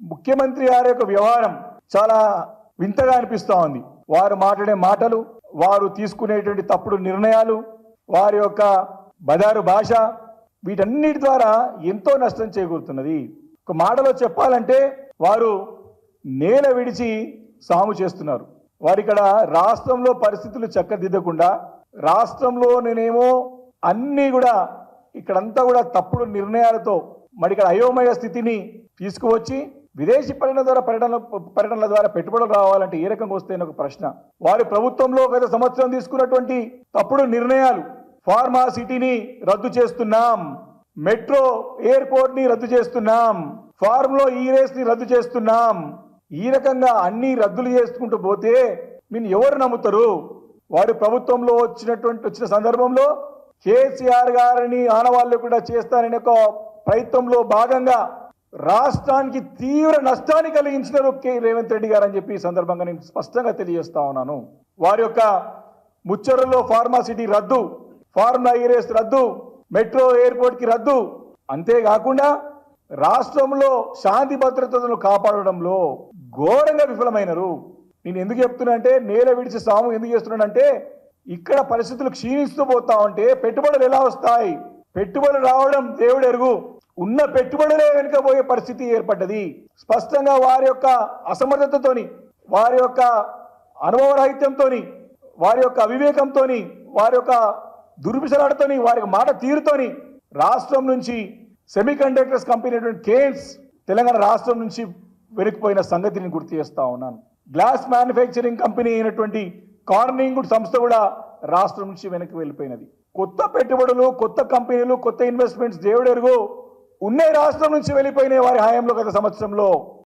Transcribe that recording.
ముఖ్యమంత్రి గారి యొక్క వ్యవహారం చాలా వింతగా అనిపిస్తూ ఉంది. వారు మాట్లాడే మాటలు వారు తీసుకునేటువంటి తప్పుడు నిర్ణయాలు వారి యొక్క బదారు భాష వీటన్నిటి ద్వారా ఎంతో నష్టం చేకూరుతున్నది. ఒక మాటలో చెప్పాలంటే వారు నేల విడిచి సాము చేస్తున్నారు. వారిక్కడ ఇక్కడ రాష్ట్రంలో పరిస్థితులు చక్కదిద్దకుండా రాష్ట్రంలో నేనేమో అన్నీ కూడా ఇక్కడంతా కూడా తప్పుడు నిర్ణయాలతో మరి ఇక్కడ అయోమయ స్థితిని తీసుకువచ్చి విదేశీ పర్యటన ద్వారా పర్యటన పర్యటనల ద్వారా పెట్టుబడులు రావాలంటే ఏ రకంగా వస్తాయని ఒక ప్రశ్న. వారి ప్రభుత్వంలో గత సంవత్సరం తీసుకున్నటువంటి తప్పుడు నిర్ణయాలు ఫార్మా సిటీని రద్దు చేస్తున్నాం మెట్రో ఎయిర్పోర్ట్ని రద్దు చేస్తున్నాం ఫార్మ్లో ఈ రేస్ని రద్దు చేస్తున్నాం ఈ రకంగా అన్ని రద్దులు చేసుకుంటూ పోతే నేను ఎవరు నమ్ముతారు? వారి ప్రభుత్వంలో వచ్చినటువంటి వచ్చిన సందర్భంలో కేసీఆర్ గారిని ఆనవాళ్ళు కూడా చేస్తానని ఒక ప్రయత్నంలో భాగంగా రాష్ట్రానికి తీవ్ర నష్టాన్ని కలిగించినారు కె రేవంత్ రెడ్డి గారు అని చెప్పి ఈ సందర్భంగా నేను స్పష్టంగా తెలియజేస్తా ఉన్నాను. వారి యొక్క ముచ్చరలో ఫార్మాసిటీ రద్దు ఫార్మా ఐరేస్ రద్దు మెట్రో ఎయిర్పోర్ట్కి రద్దు. అంతేకాకుండా రాష్ట్రంలో శాంతి భద్రతలను కాపాడడంలో ఘోరంగా విఫలమైనరు. నేను ఎందుకు చెప్తున్నా అంటే నేల విడిచి సాము ఎందుకు చేస్తున్నానంటే ఇక్కడ పరిస్థితులు క్షీణిస్తూ పోతా ఉంటే పెట్టుబడులు ఎలా వస్తాయి? పెట్టుబడులు రావడం దేవుడు ఎరుగు. ఉన్న పెట్టుబడులే వెనుకపోయే పరిస్థితి ఏర్పడ్డది. స్పష్టంగా వారి యొక్క అసమర్థతతోని వారి యొక్క అనుభవరాహిత్యంతోని వారి యొక్క అవివేకంతోని వారి యొక్క దుర్విసలాడతోని వారి యొక్క మాట తీరుతోని రాష్ట్రం నుంచి సెమీ కండక్టర్స్ కంపెనీ అయినటువంటి కేన్స్ తెలంగాణ రాష్ట్రం నుంచి వెనుకపోయిన సంగతిని గుర్తు చేస్తా ఉన్నాను. గ్లాస్ మ్యానుఫ్యాక్చరింగ్ కంపెనీ అయినటువంటి కార్నింగ్ సంస్థ కూడా రాష్ట్రం నుంచి వెనక్కి వెళ్ళిపోయినది. కొత్త పెట్టుబడులు కొత్త కంపెనీలు కొత్త ఇన్వెస్ట్మెంట్స్ దేవుడెరుగు. ఉన్నాయి రాష్ట్రం నుంచి వెళ్ళిపోయిన వారి హయాంలో గత సంవత్సరంలో.